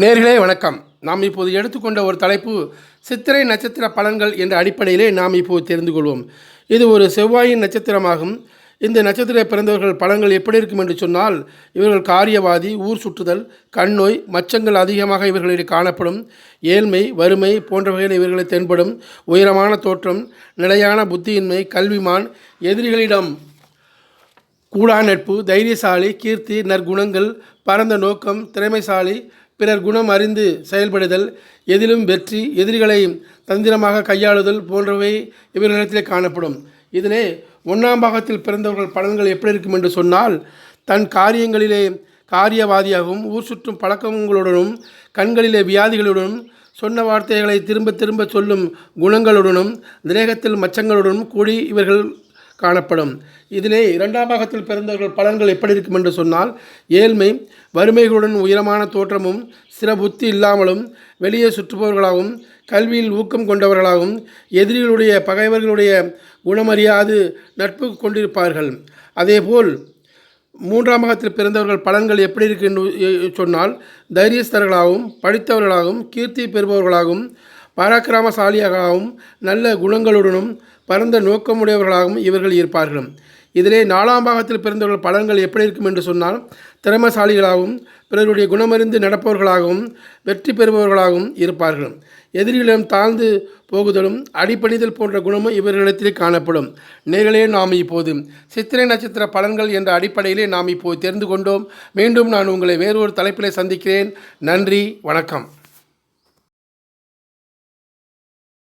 நேர்களே வணக்கம். நாம் இப்போது எடுத்துக்கொண்ட ஒரு தலைப்பு சித்திரை நட்சத்திர பலன்கள் என்ற அடிப்படையிலே நாம் இப்போது தெரிந்து கொள்வோம். இது ஒரு செவ்வாயின் நட்சத்திரமாகும். இந்த நட்சத்திர பிறந்தவர்கள் பலன்கள் எப்படி இருக்கும் என்று சொன்னால் இவர்கள் காரியவாதி ஊர் சுற்றுதல் கண்ணோய் மச்சங்கள் அதிகமாக இவர்களிடையே காணப்படும். ஏழ்மை வறுமை போன்றவைகள் இவர்களை தென்படும். உயரமான தோற்றம் நிலையான புத்தியின்மை கல்விமான் எதிரிகளிடம் கூடா நட்பு தைரியசாலி கீர்த்தி நற்குணங்கள் பரந்த நோக்கம் திறமைசாலி பிறர் குணம் அறிந்து செயல்படுதல் எதிலும் வெற்றி எதிரிகளை தந்திரமாக கையாளுதல் போன்றவை இவர்களிடத்திலே காணப்படும். இதிலே ஒன்றாம் பாகத்தில் பிறந்தவர்கள் பலன்கள் எப்படி இருக்கும் என்று சொன்னால் தன் காரியங்களிலே காரியவாதியாகவும் ஊர் சுற்றும் பழக்கங்களுடனும் கண்களிலே வியாதிகளுடனும் சொன்ன வார்த்தைகளை திரும்ப திரும்ப சொல்லும் குணங்களுடனும் திரேகத்தில் மச்சங்களுடனும் கூடி இவர்கள் காணப்படும். இதிலே இரண்டாம் பாகத்தில் பிறந்தவர்கள் பலன்கள் எப்படி இருக்கும் என்று சொன்னால் ஏழ்மை வறுமைகளுடன் உயரமான தோற்றமும் சில புத்தி இல்லாமலும் வெளியே சுற்றுபவர்களாகவும் கல்வியில் ஊக்கம் கொண்டவர்களாகவும் எதிரிகளுடைய பகைவர்களுடைய குணமறியாது நட்பு கொண்டிருப்பார்கள். அதேபோல் மூன்றாம் பாகத்தில் பிறந்தவர்கள் பலன்கள் எப்படி இருக்கு என்று சொன்னால் தைரியஸ்தர்களாகவும் படித்தவர்களாகவும் கீர்த்தி பெறுபவர்களாகவும் பராக்கிரமசாலியாகவும் நல்ல குணங்களுடனும் பரந்த நோக்கமுடையவர்களாகவும் இவர்கள் இருப்பார்கள். இதிலே நாலாம் பாகத்தில் பிறந்தவர்கள் பலன்கள் எப்படி இருக்கும் என்று சொன்னால் திறமசாலிகளாகவும் பிறருடைய குணமறிந்து நடப்பவர்களாகவும் வெற்றி பெறுபவர்களாகவும் இருப்பார்கள். எதிரிகளிடம் தாழ்ந்து போகுதலும் அடிப்பணிதல் போன்ற குணமும் இவர்களிடத்திலே காணப்படும். நேர்களே நாம் இப்போது சித்திரை நட்சத்திர பலன்கள் என்ற அடிப்படையிலே நாம் இப்போது தெரிந்து கொண்டோம். மீண்டும் நான் உங்களை வேறொரு தலைப்பிலே சந்திக்கிறேன். நன்றி வணக்கம்.